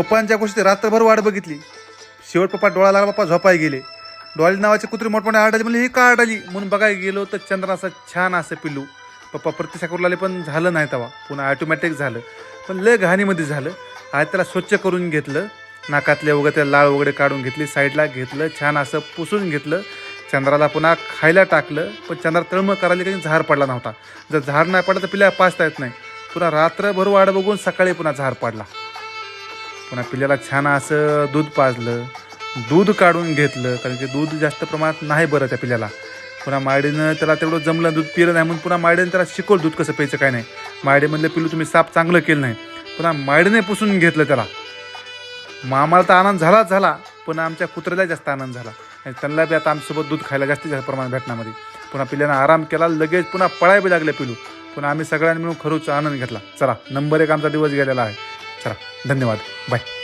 पप्पांच्या गोष्टी रात्रभर वाट बघितली शेवट पप्पा डोळा लागला पप्पा झोपाय गेले. डोळी नावाचे कुत्री मोठमोठे आडाली म्हणजे ही का आडाली म्हणून बघायला गेलो तर चंद्र असं छान असं पिल्लू. पप्पा प्रत्यक्षा करू लागले पण झालं नाही तेव्हा. पुन्हा ऑटोमॅटिक झालं. पण लय घाणीमध्ये झालं. आज त्याला स्वच्छ करून घेतलं नाकातले वगैरे त्या लाळ वगैरे काढून घेतली साईडला घेतलं छान असं पुसून घेतलं. चंद्राला पुन्हा खायला टाकलं पण चंद्रा तळमळ करायला काही झार पडला नव्हता. जर झार नाही पडला तर पिल्या पाचता येत नाही. पुन्हा रात्रभर वाट बघून सकाळी पुन्हा झार पडला. पुन्हा पिल्याला छान असं दूध पाजलं दूध काढून घेतलं कारण की दूध जास्त प्रमाणात नाही बरं त्या पिल्याला. पुन्हा मायडीनं त्याला तेवढं जमलं दूध पिलं नाही म्हणून पुन्हा मायडीनं त्याला शिकवलं दूध कसं प्यायचं काय नाही. मायडीमधलं पिल्लू तुम्ही साप चांगलं केलं नाही. पुन्हा मायडीने पुसून घेतलं त्याला. मामाला तर आनंद झालाच झाला पण आमच्या कुत्र्याला जास्त आनंद झाला. आणि त्यांना बी आता आमच्यासोबत दूध खायला जास्तीत जास्त प्रमाणात भेटण्यामध्ये. पुन्हा पिल्यानं आराम केला लगेच पुन्हा पळाय बी लागले पिलू. पुन्हा आम्ही सगळ्यांनी मिळून खरोच आनंद घेतला. चला नंबर एक आमचा दिवस गेलेला आहे. चला धन्यवाद. बाय.